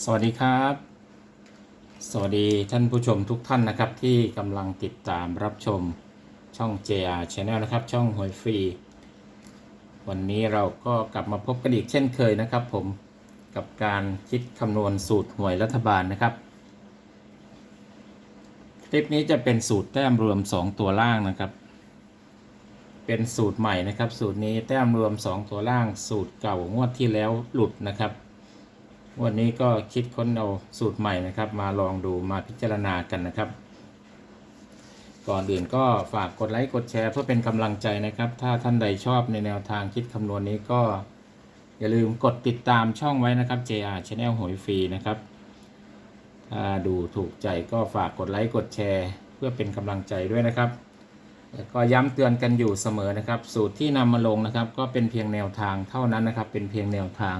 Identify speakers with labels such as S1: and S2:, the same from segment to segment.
S1: สวัสดีครับ สวัสดีท่านผู้ชมทุกท่านนะครับ ที่กำลังติดตามรับชมช่อง JR Channel นะครับ ช่องหวยฟรี วันนี้เราก็กลับมาพบกันอีกเช่นเคยนะครับ ผมกับการคิดคำนวณสูตรหวยรัฐบาลนะครับ คลิปนี้จะเป็นสูตรแต้มรวม 2 ตัวล่างนะครับ เป็นสูตรใหม่นะครับ สูตรนี้แต้มรวม 2 ตัวล่าง สูตรเก่างวดที่แล้วหลุดนะครับ วันนี้ก็คิดค้นเอาสูตรใหม่นะครับ มาลองดูมาพิจารณากันนะครับ ก่อนอื่นก็ฝากกดไลค์กดแชร์เพื่อเป็นกำลังใจนะครับ ถ้าท่านใดชอบในแนวทางคิดคำนวณนี้ก็ อย่าลืมกดติดตามช่องไว้นะครับ JR Channel หวยฟรีนะครับ ถ้าดูถูกใจก็ฝากกดไลค์กดแชร์เพื่อเป็นกำลังใจด้วยนะครับแล้วก็ย้ำเตือนกันอยู่เสมอนะครับ สูตรที่นำมาลงนะครับ ก็เป็นเพียงแนวทางเท่านั้นนะครับ เป็นเพียงแนวทาง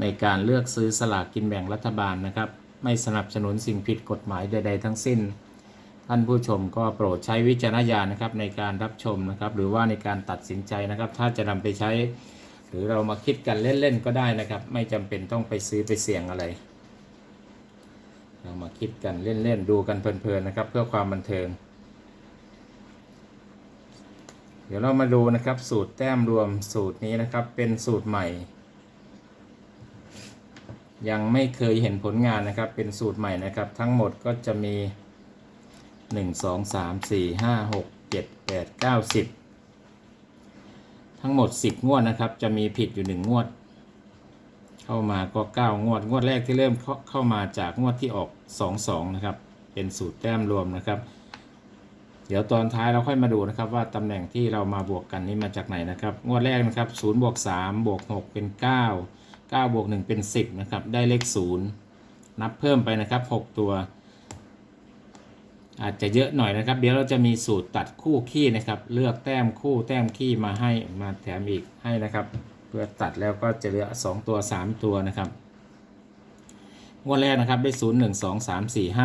S1: ในการเลือกซื้อสลากกินแบ่งรัฐบาลนะครับ ไม่สนับสนุนสิ่งผิดกฎหมายใด ๆ ทั้งสิ้น ท่านผู้ชมก็โปรดใช้วิจารณญาณนะครับในการรับชมนะครับ หรือว่าในการตัดสินใจนะครับ ถ้าจะนำไปใช้ หรือเรามาคิดกันเล่น ๆ ก็ได้นะครับ ไม่จำเป็นต้องไปซื้อไปเสี่ยงอะไร เรามาคิดกันเล่นๆดูกันเพลินๆนะครับ เพื่อความบันเทิงเดี๋ยวเรามาดูนะครับสูตรแต้มรวมสูตรนี้นะครับเป็นสูตรใหม่ ยังไม่เคยเห็นผลงานนะครับ เป็นสูตรใหม่นะครับ ทั้งหมดก็จะมี 1 2 3 4 5 6 7 8 9 10 ทั้งหมด 10 งวดนะครับ จะมีผิดอยู่ 1 งวด เข้ามาก็ 9 งวด งวดแรกที่เริ่มเข้าเข้ามาจากงวดที่ออก 2 2 นะครับ เป็นสูตรแต้มรวมนะครับ เดี๋ยวตอนท้ายเราค่อยมาดูนะครับ ว่าตำแหน่งที่เรามาบวกกันนี้มาจากไหนนะครับ งวดแรกนะครับ0บวก3บวก6เป็น 9 9บวก1เป็น 10 นะครับ ได้เลข 0 นับเพิ่มไปนะครับ 6 ตัว อาจจะเยอะหน่อยนะครับ เดี๋ยวเราจะมีสูตรตัดคู่ขี้นะครับ เลือกแต้มคู่แต้มขี้มาให้มาแถมอีกให้นะครับ เพื่อตัดแล้วก็จะเหลือ 2 ตัว 3 ตัวนะครับงวดแรกนะครับได้ 0 1 2 3 4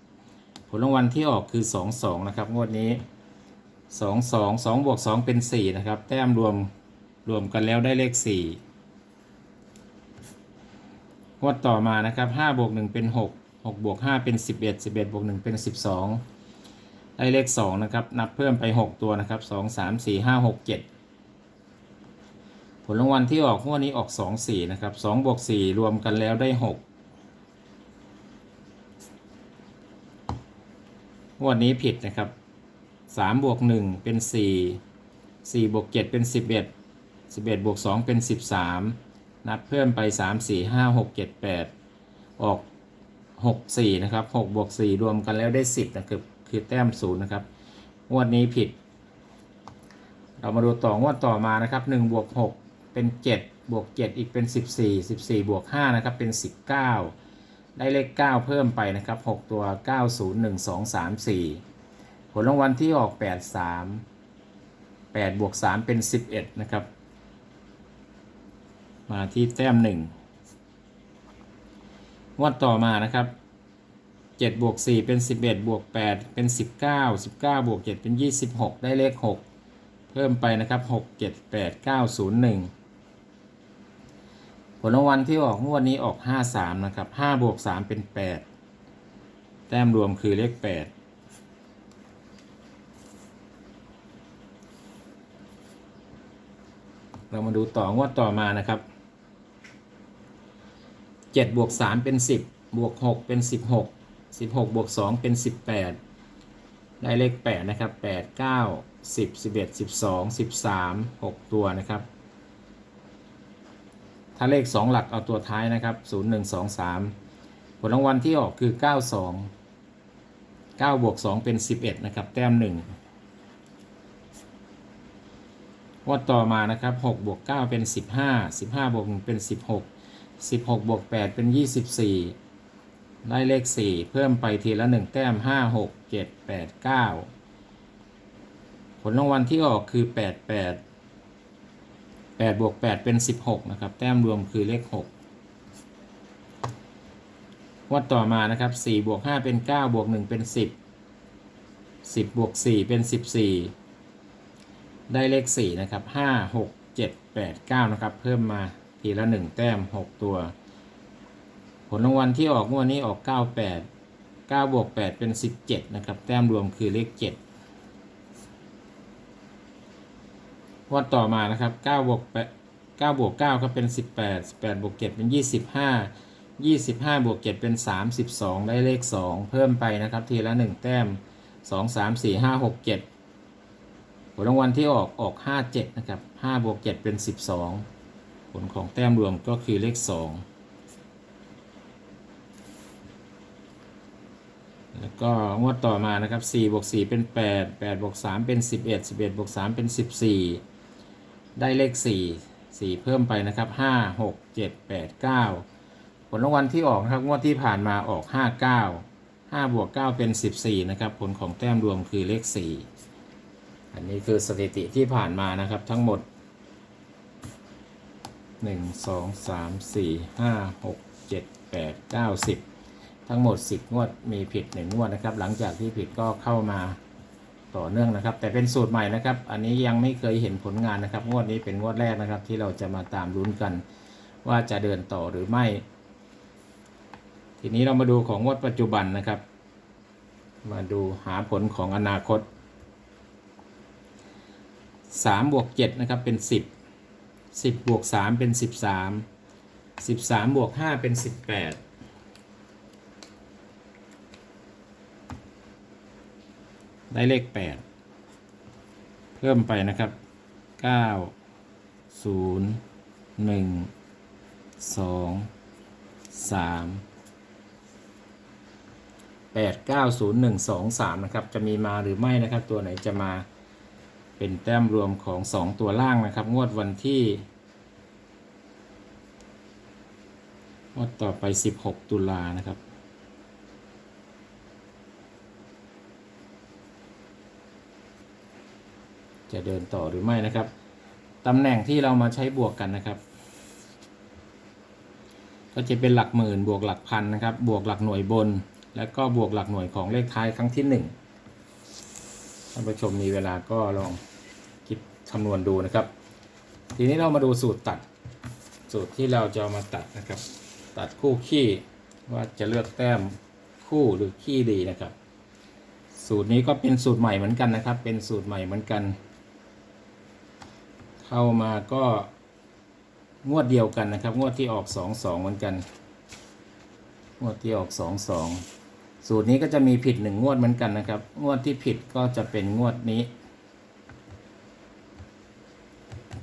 S1: 5 ผลรางวัลที่ออกคือ 2 2 นะครับ งวดนี้ 2 2 2บวก2เป็น 4 นะครับ แต้มรวมรวมกันแล้วได้เลข 4 งวดต่อมานะครับ5บวก1เป็น 6 6บวก5เป็น 11 11บวก1เป็น 12 ได้เลข2นะครับนับเพิ่มไป 6 ตัวนะครับ 2 3 4 5 6 7 ผลรางวัลที่ออกงวดนี้ออก 2 4 นะครับ2บวก4รวมกันแล้วได้ 6งวดนี้ผิดนะครับ3บวก1เป็น 4 4บวก7เป็น 11 11บวก2เป็น 13 นับเพิ่มไป 3 4 5 6 7 8 ออก 6 4 นะครับ6บวก4รวมกันแล้วได้ 10นะครับคือแต้ม0นะครับงวดนี้ผิด เรามาดูต่องวดต่อมานะครับ1บวก6เป็น 7 บวก 7 อีกเป็น 14 14 บวก5นะครับเป็น 19 ได้เลข 9 เพิ่มไปนะครับ 6 ตัว 9 0 1 2 3 4 ผลรางวัลที่ออก 8 3 8บวก3เป็น 11 นะครับ มาที่แต้ม1งวดต่อมานะครับ7บวก4เป็น11บวก8เป็น19 19บวก7เป็น26ได้เลข6เพิ่มไปนะครับ6 7 8 9 0 1ผลรางวัลที่ออกงวดนี้ออก53นะครับ5บวก3เป็น8แต้มรวมคือเลข8เรามาดูต่องวดต่อมานะครับ 7บวก3เป็น 10 บวก 6 เป็น 16 16 บวก 2 เป็น 18 ได้เลข 8 นะครับ 8 9 10 11 12 13 6 ตัวนะครับ ถ้าเลข 2 หลักเอาตัวท้ายนะครับ 0 1 2 3 ผลรางวัลที่ออกคือ 92 9 บวก 2 เป็น 11 นะครับ แต้ม1งวดต่อมานะครับ6บวก9เป็น 15 15บวก1เป็น 16 16 บวก 8 เป็น 24 ได้เลข 4 เพิ่มไปทีละ 1 แต้ม 5 6 7 8 9 ผลรางวัลที่ออกคือ 8 8 8 บวก 8 เป็น 16 นะครับ แต้มรวมคือเลข6งวดต่อมานะครับ 4 บวก 5 เป็น 9 บวก 1 เป็น 10 10 บวก 4 เป็น 14 ได้เลข 4 นะครับ 5 6 7 8 9 นะครับ เพิ่มมา ทีละ1แต้ม6ตัว ผลรางวัลที่ออกงวดนี้ออกเก้าแปดเก้าบวกแปดเป็นสิบเจ็ดนะครับ แต้มรวมคือเลขเจ็ดงวดต่อมานะครับเก้าบวกแปดเก้าบวกเก้าครับเป็นสิบแปดสิบแปดบวกเจ็ดเป็นยี่สิบห้ายี่สิบห้าบวกเจ็ดเป็นสามสิบสองได้เลขสองเพิ่มไปนะครับทีละหนึ่งแต้มสองสามสี่ห้าหกเจ็ดผลรางวัลที่ออกออกห้าเจ็ดนะครับห้าบวกเจ็ดเป็นสิบสอง ผลของแต้มรวมก็คือเลขสองแล้วก็งวดต่อมานะครับ4บวก4เป็น 8 8บวก3เป็น 11 11บวก3เป็น 14 ได้เลข 4 4 เพิ่มไปนะครับ 5 6 7 8 9 ผลรางวัลที่ออกนะครับงวดที่ผ่านมาออก 5 9 5บวก9เป็น 14 นะครับ ผลของแต้มรวมคือเลข 4 อันนี้คือสถิติที่ผ่านมานะครับทั้งหมด 1 2 3 4 5 6 7 8 9 10ทั้งหมด10งวดมีผิด1งวดนะครับ หลังจากที่ผิดก็เข้ามาต่อเนื่องนะครับ แต่เป็นสูตรใหม่นะครับ อันนี้ยังไม่เคยเห็นผลงานนะครับ งวดนี้เป็นงวดแรกนะครับ ที่เราจะมาตามลุ้นกัน ว่าจะเดินต่อหรือไม่ ทีนี้เรามาดูของงวดปัจจุบันนะครับ มาดูหาผลของอนาคต3บวก7นะครับเป็น 10 10บวก3เป็น13 13บวก5เป็น18ได้เลข8เพิ่มไปนะครับ9 0 1 2 3 8 9 0 1 2 3นะครับ จะมีมาหรือไม่นะครับ ตัวไหนจะมา เป็นแต้มรวมของ 2 ตัวล่างนะครับ งวดวันที่ งวดต่อไป 16 ตุลานะครับ จะเดินต่อหรือไม่นะครับ ตำแหน่งที่เรามาใช้บวกกันนะครับ ก็จะเป็นหลักหมื่นบวกหลักพันนะครับ บวกหลักหน่วยบน แล้วก็บวกหลักหน่วยของเลขท้ายครั้งที่หนึ่งท่านผู้ชมมีเวลาก็ลอง คำนวณดูนะครับ ทีนี้เรามาดูสูตรตัด สูตรที่เราจะามาตัดนะครับ ตัดคู่ขี้ว่าจะเลือกแต้มคู่หรือขี้ดีนะครับ สูตรนี้ก็เป็นสูตรใหม่เหมือนกันนะครับ เป็นสูตรใหม่เหมือนกัน เข้ามาก็งวดเดียวกันนะครับ งวดที่ออกสองสองเหมือนกัน งวดที่ออกสองสองสูตรนี้ก็จะมีผิดหนึ่งงวดเหมือนกันนะครับ งวดที่ผิดก็จะเป็นงวดนี้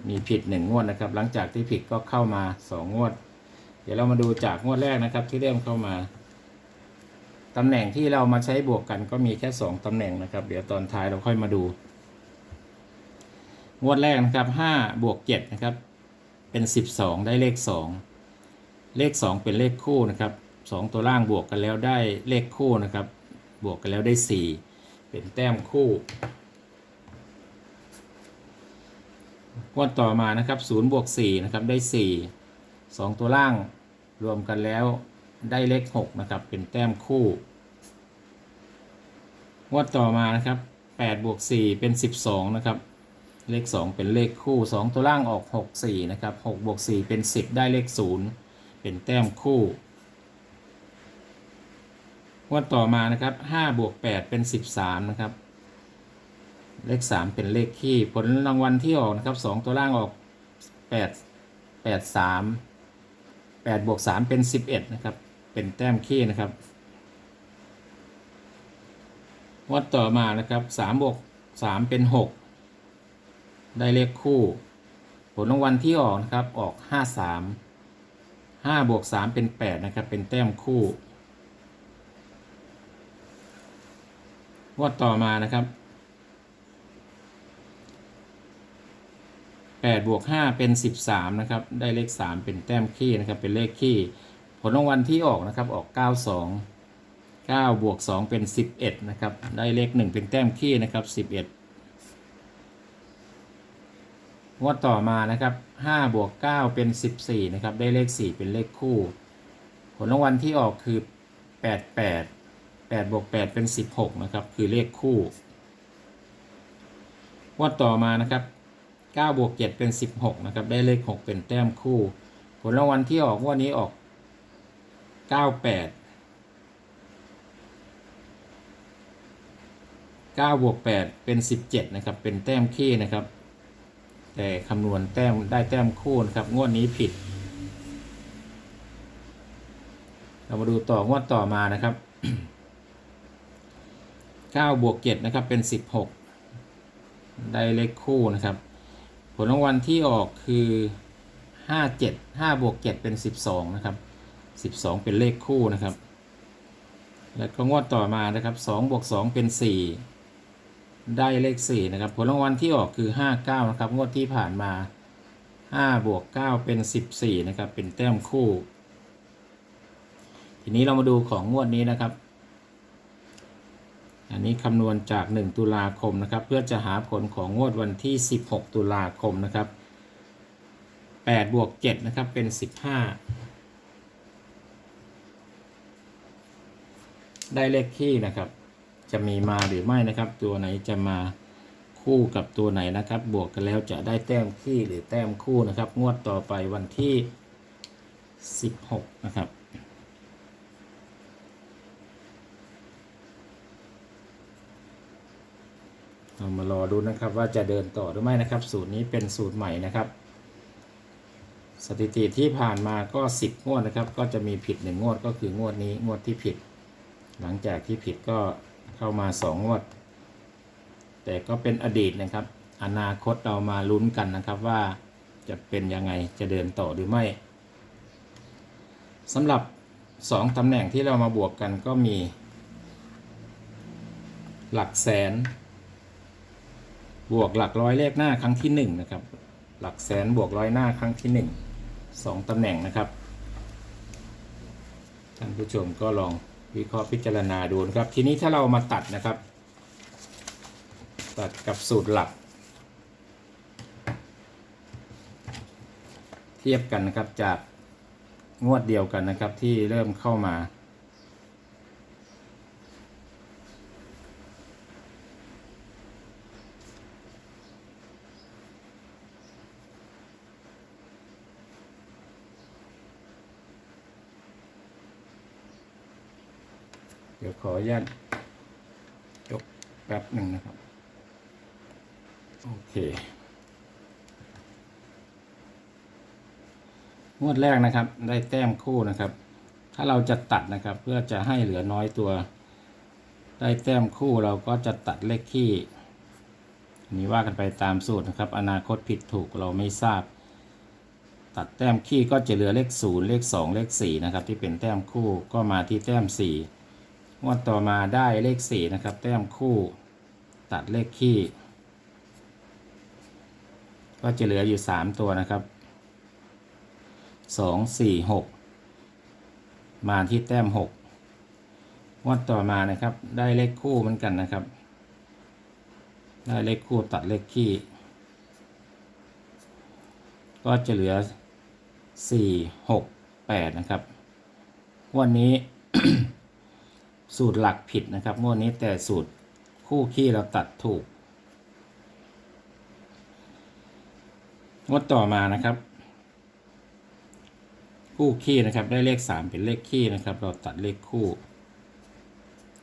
S1: มีผิดหนึ่งงวดนะครับ หลังจากที่ผิดก็เข้ามาสองงวด เดี๋ยวเรามาดูจากงวดแรกนะครับ ที่เริ่มเข้ามาตำแหน่งที่เรามาใช้บวกกันก็มีแค่สองตำแหน่งนะครับ เดี๋ยวตอนท้ายเราค่อยมาดู งวดแรกนะครับห้าบวกเจ็ดนะครับ เป็นสิบสองได้เลขสองเลขสองเป็นเลขคู่นะครับสองตัวล่างบวกกันแล้วได้เลขคู่นะครับ บวกกันแล้วได้สี่เป็นแต้มคู่ งวดต่อมานะครับศูนย์บวกสี่นะครับได้สี่สองตัวล่างรวมกันแล้วได้เลขหกนะครับเป็นแต้มคู่ งวดต่อมานะครับแปดบวกสี่เป็นสิบสองนะครับเลข 2 เป็นเลขคู่ 2 ตัวล่างออก 6 4นะครับ6บวก4เป็น 10 ได้เลข 0 เป็นแต้มคู่งวดต่อมานะครับ5บวก8เป็น 13นะครับ เลข3เป็นเลขคี่ผลรางวัลที่ออกนะครับ2ตัวล่างออก8 8 3 8บวก3เป็น11นะครับ เป็นแต้มคี่นะครับงวดต่อมานะครับ3บวก3เป็น6ได้เลขคู่ ผลรางวัลที่ออกนะครับออกห้าสามห้าบวกสามเป็นแปดนะครับ เป็นแต้มคู่งวดต่อมานะครับ แปดบวกห้าเป็นสิบสามนะครับ ได้เลขสามเป็นแต้มขี้นะครับ เป็นเลขขี้ ผลรางวัลที่ออกนะครับ ออกเก้าสองเก้าบวกสองเป็นสิบเอ็ดนะครับ ได้เลขหนึ่งเป็นแต้มขี้นะครับสิบเอ็ดงวดต่อมานะครับ5บวก9เป็น 14 นะครับ ได้เลข 4 เป็นเลขคู่ ผลรางวัลที่ออกคือ 88 8บวก8เป็น 16 นะครับ คือเลขคู่งวดต่อมานะครับ 9บวก7เป็น 16 นะครับ ได้เลข 6 เป็นแต้มคู่ ผลรางวัลที่ออกงวดนี้ออกเก้าแปดเก้าบวกแปดเป็นสิบเจ็ดนะครับ เป็นแต้มขี้นะครับ แต่คำนวณแต้มได้แต้มคู่นะครับ งวดนี้ผิด เรามาดูต่องวดต่อมานะครับ 9 บวก7นะครับ เป็น 16 ได้เลขคู่นะครับ ลรางวัลที่ออกคือ 57 5บวก7เป็น 12 นะครับ 12 เป็นเลขคู่นะครับ แล้วก็งวดต่อมานะครับ2บวก2เป็น 4 ได้เลข 4 นะครับ ผลรางวัลที่ออกคือ 59 นะครับ งวดที่ผ่านมา 5 บวก 9 เป็น 14 นะครับ เป็นแต้มคู่ ทีนี้เรามาดูของงวดนี้นะครับ อันนี้คำนวณจาก 1 ตุลาคมนะครับ เพื่อจะหาผลของงวดวันที่ 16 ตุลาคมนะครับ8บวก7นะครับเป็น 15 ได้เลขคี่นะครับ จะมีมาหรือไม่นะครับ ตัวไหนจะมาคู่กับตัวไหนนะครับ บวกกันแล้วจะได้แต้มคี่หรือแต้มคู่นะครับ งวดต่อไปวันที่ 16 นะครับ เรามารอดูนะครับว่าจะเดินต่อหรือไม่นะครับ สูตรนี้เป็นสูตรใหม่นะครับ สถิติที่ผ่านมาก็ 10 งวดนะครับ ก็จะมีผิด 1 งวดก็คืองวดนี้งวดที่ผิด หลังจากที่ผิดก็เข้ามา 2 งวด แต่ก็เป็นอดีตนะครับ อนาคตเรามาลุ้นกันนะครับว่าจะเป็นยังไงจะเดินต่อหรือไม่สำหรับ 2ตำแหน่งที่เรามาบวกกันก็มี หลักแสน บวกหลักร้อยเลขหน้าครั้งที่หนึ่งนะครับ หลักแสนบวกร้อยหน้าครั้งที่หนึ่งสองตำแหน่งนะครับ ท่านผู้ชมก็ลองวิเคราะห์พิจารณาดูนะครับ ทีนี้ถ้าเรามาตัดนะครับ ตัดกับสูตรหลัก เทียบกันนะครับจากงวดเดียวกันนะครับที่เริ่มเข้ามา ออนุญาตยกแป๊บหนึ่งนะครับ โอเค งวดแรกนะครับ ได้แต้มคู่นะครับ ถ้าเราจะตัดนะครับ เพื่อจะให้เหลือน้อยตัว ได้แต้มคู่เราก็จะตัดเลขขี้อันนี้ว่ากันไปตามสูตรนะครับ อนาคตผิดถูกเราไม่ทราบ ตัดแต้มขี้ก็จะเหลือเลขศูนย์เลขสองเลขสี่นะครับ ที่เป็นแต้มคู่ก็มาที่แต้มสี่ งวดต่อมาได้เลขสี่นะครับ แต้มคู่ตัดเลขขี้ ก็จะเหลืออยู่สามตัวนะครับสองสี่หกมาที่แต้มหกงวดต่อมานะครับ ได้เลขคู่เหมือนกันนะครับ ได้เลขคู่ตัดเลขขี้ ก็จะเหลือสี่หกแปดนะครับ วันนี้ สูตรหลักผิดนะครับงวดนี้แต่สูตรคู่ขี้เราตัดถูกงวดต่อมานะครับ คู่ขี้นะครับได้เลขสามเป็นเลขขี้นะครับ เราตัดเลขคู่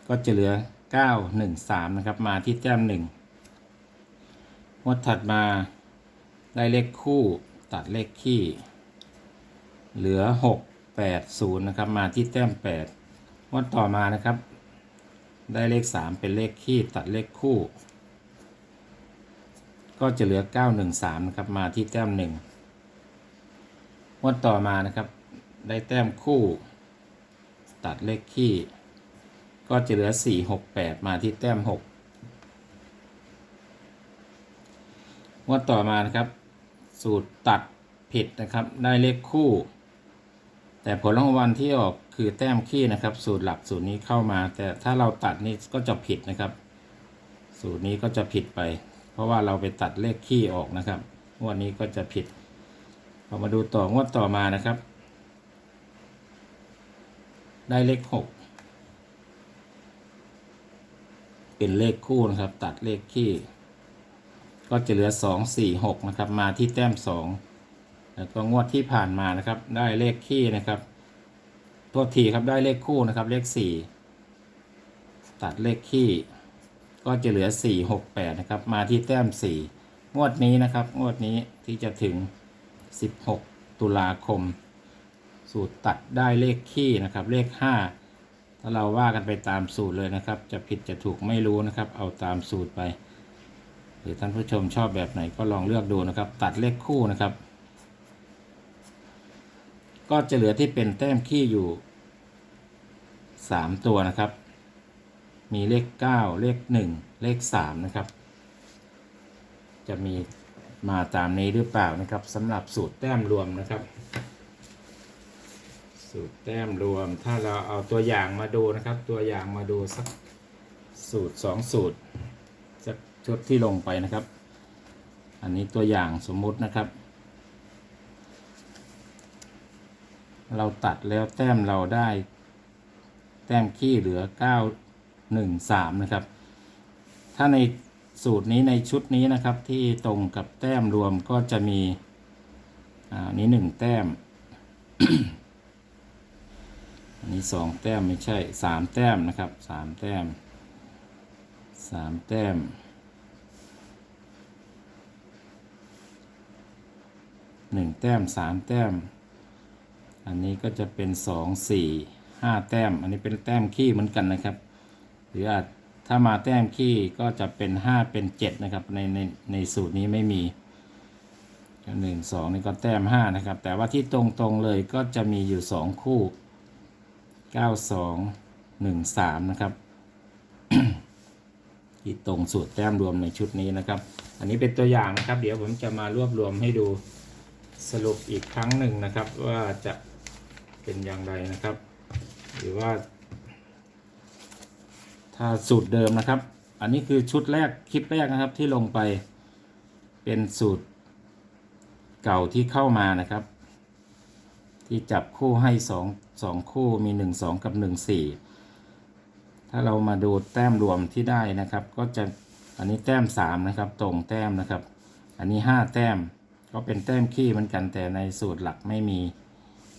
S1: ก็จะเหลือเก้าหนึ่งสามนะครับ มาที่แต้มหนึ่งงวดถัดมาได้เลขคู่ตัดเลขขี้ เหลือหกแปดศูนย์นะครับ มาที่แต้มแปด วัดต่อมานะครับ ได้เลขสามเป็นเลขขี้ตัดเลขคู่ ก็จะเหลือ 913นะครับมาที่แต้มหนึ่งงวดต่อมานะครับ ได้แต้มคู่ ตัดเลขขี้ก็จะเหลือ 468 มาที่แต้ม 6งวดต่อมานะครับ สูตรตัดผิดนะครับ ได้เลขคู่ แต่ผลรางวัลที่ออกคือแต้มขี้นะครับ สูตรหลักสูตรนี้เข้ามา แต่ถ้าเราตัดนี่ก็จะผิดนะครับ สูตรนี้ก็จะผิดไป เพราะว่าเราไปตัดเลขขี้ออกนะครับงวดนี้ก็จะผิดเรามาดูต่องวดต่อมานะครับ ได้เลขหกเป็นเลขคู่นะครับ ตัดเลขขี้ ก็จะเหลือสองสี่หกนะครับ มาที่แต้มสอง แล้วก็งวดที่ผ่านมานะครับ ได้เลขขี้นะครับ ตัวทีครับได้เลขคู่นะครับ เลขสี่ตัดเลขขี้ ก็จะเหลือสี่หกแปดนะครับ มาที่แต้มสี่งวดนี้นะครับ งวดนี้ที่จะถึงสิบหกตุลาคม สูตรตัดได้เลขขี้นะครับ เลขห้าถ้าเราว่ากันไปตามสูตรเลยนะครับ จะผิดจะถูกไม่รู้นะครับ เอาตามสูตรไป หรือท่านผู้ชมชอบแบบไหนก็ลองเลือกดูนะครับ ตัดเลขคู่นะครับ ก็จะเหลือที่เป็นแต้มขี้อยู่ 3 ตัวนะครับ มีเลข 9 เลข 1 เลข 3 นะครับ จะมีมาตามนี้หรือเปล่านะครับสำหรับสูตรแต้มรวมนะครับ สูตรแต้มรวมถ้าเราเอาตัวอย่างมาดูนะครับ ตัวอย่างมาดูสักสูตร 2 สูตรสักชุดที่ลงไปนะครับ อันนี้ตัวอย่างสมมุตินะครับ เราตัดแล้วแต้มเราได้ แต้มขี้เหลือ 9 1 3 นะครับ ถ้าในสูตรนี้ในชุดนี้นะครับที่ตรงกับแต้มรวมก็จะมีอ่าอันนี้1แต้ม อันนี้2แต้มไม่ใช่3แต้มนะครับ3แต้ม3แต้ม1แต้ม3แต้ม อันนี้ก็จะเป็นสองสี่ห้าแต้ม อันนี้เป็นแต้มขี้เหมือนกันนะครับ หรืออาจถ้ามาแต้มขี้ก็จะเป็นห้าเป็นเจ็ดนะครับ ในในในสูตรนี้ไม่มีหนึ่งสองนี่ก็แต้มห้านะครับ แต่ว่าที่ตรงตรงเลยก็จะมีอยู่สองคู่เก้าสองหนึ่งสามนะครับ ที่ตรงสูตรแต้มรวมในชุดนี้นะครับ อันนี้เป็นตัวอย่างนะครับ เดี๋ยวผมจะมารวบรวมให้ดูสรุปอีกครั้งหนึ่งนะครับ ว่าจะ เป็นอย่างไรนะครับ หรือว่า ถ้าสูตรเดิมนะครับ อันนี้คือชุดแรกคลิปแรกนะครับที่ลงไปเป็นสูตรเก่าที่เข้ามานะครับ ที่จับคู่ให้สองสองคู่มีหนึ่งสองกับหนึ่งสี่ถ้าเรามาดูแต้มรวมที่ได้นะครับ ก็จะอันนี้แต้มสามนะครับ ตรงแต้มนะครับ อันนี้ห้าแต้มก็เป็นแต้มขี้เหมือนกันแต่ในสูตรหลักไม่มี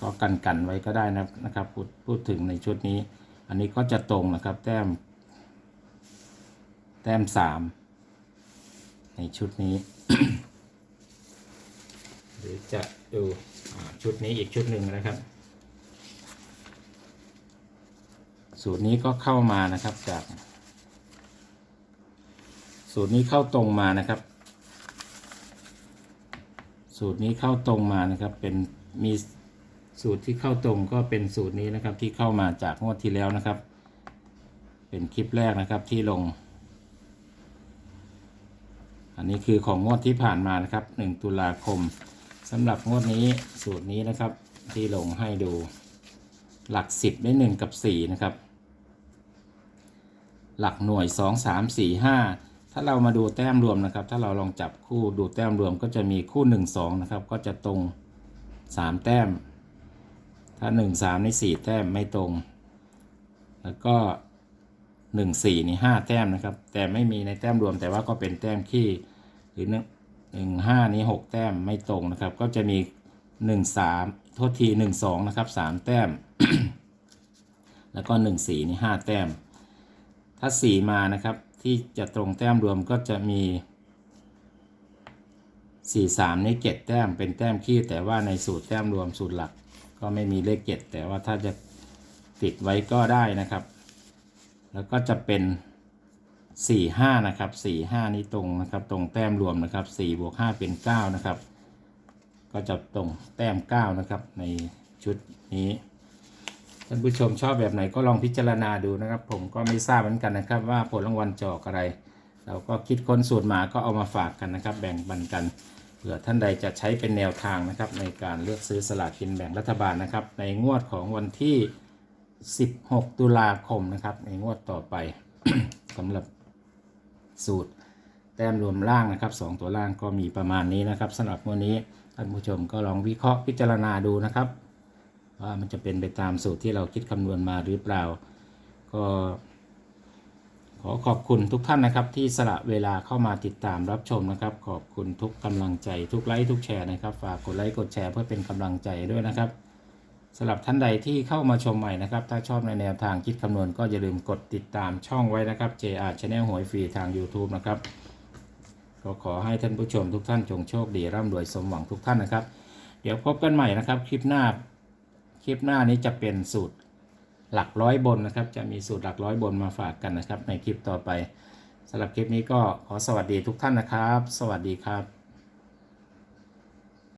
S1: ก็กันกันไว้ก็ได้นะนะครับ พูดพูดถึงในชุดนี้ อันนี้ก็จะตรงนะครับ แต้ม แต้มสามในชุดนี้ หรือจะดูชุดนี้อีกชุดหนึ่งนะครับ สูตรนี้ก็เข้ามานะครับจาก สูตรนี้เข้าตรงมานะครับ สูตรนี้เข้าตรงมานะครับเป็นมี สูตรที่เข้าตรงก็เป็นสูตรนี้นะครับที่เข้ามาจากงวดที่แล้วนะครับ เป็นคลิปแรกนะครับที่ลง อันนี้คือของงวดที่ผ่านมานะครับ 1 ตุลาคมสำหรับงวดนี้สูตรนี้นะครับที่ลงให้ดูหลัก 10 ได้ 1 กับ 4 นะครับ หลักหน่วย 2 3 4 5 ถ้าเรามาดูแต้มรวมนะครับ ถ้าเราลองจับคู่ดูแต้มรวมก็จะมีคู่ 1 2 นะครับ ก็จะตรง 3 แต้ม ถ้า 1 3ใน4แต้มไม่ตรง แล้วก็ 1 4 นี่ 5 แต้มนะครับ แต่ไม่มีในแต้มรวมแต่ว่าก็เป็นแต้มขี้หรือ1 1 5 นี้ 6 แต้มไม่ตรงนะครับ ก็จะมี 1 3 โทษที 1 2 นะครับ 3 แต้ม แล้วก็ 1 4 นี่ 5 แต้ม ถ้า 4 มานะครับที่จะตรงแต้มรวมก็จะมี4 3นี่7แต้มเป็นแต้มขี้แต่ว่าในสูตรแต้มรวมสูตรหลัก ก็ไม่มีเลข7แต่ว่าถ้าจะติดไว้ก็ได้นะครับ แล้วก็จะเป็น4 5นะครับ4 5นี่ตรงนะครับ ตรงแต้มรวมนะครับ4บวก5เป็น9นะครับ ก็จะตรงแต้ม9นะครับ ในชุดนี้ท่านผู้ชมชอบแบบไหนก็ลองพิจารณาดูนะครับ ผมก็ไม่ทราบเหมือนกันนะครับ ว่าผลรางวัลจะออกอะไร เราก็คิดค้นสูตรมาก็เอามาฝากกันนะครับ แบ่งปันกัน เผื่อท่านใดจะใช้เป็นแนวทางนะครับ ในการเลือกซื้อสลากกินแบ่งรัฐบาลนะครับ ในงวดของวันที่ 16 ตุลาคมนะครับ ในงวดต่อไป สำหรับสูตร แต้มรวมล่างนะครับสองตัวล่างก็มีประมาณนี้นะครับสำหรับวันนี้ท่านผู้ชมก็ลองวิเคราะห์พิจารณาดูนะครับว่ามันจะเป็นไปตามสูตรที่เราคิดคำนวณมาหรือเปล่า ก็ ขอขอบคุณทุกท่านนะครับที่สละเวลาเข้ามาติดตามรับชมนะครับ ขอบคุณทุกกำลังใจทุกไลค์ทุกแชร์นะครับ ฝากกดไลค์กดแชร์เพื่อเป็นกำลังใจด้วยนะครับสำหรับท่านใดที่เข้ามาชมใหม่นะครับ ถ้าชอบในแนวทางคิดคำนวณก็อย่าลืมกดติดตามช่องไว้นะครับ JR Channel หวยฟรีทาง YouTube นะครับก็ขอให้ท่านผู้ชมทุกท่านจงโชคดีร่ำรวยสมหวังทุกท่านนะครับ เดี๋ยวพบกันใหม่นะครับ คลิปหน้า คลิปหน้านี้จะเป็นสูตร หลักร้อยบนนะครับ จะมีสูตรหลักร้อยบนมาฝากกันนะครับ ในคลิปต่อไปสำหรับคลิปนี้ก็ขอสวัสดีทุกท่านนะครับ สวัสดีครับ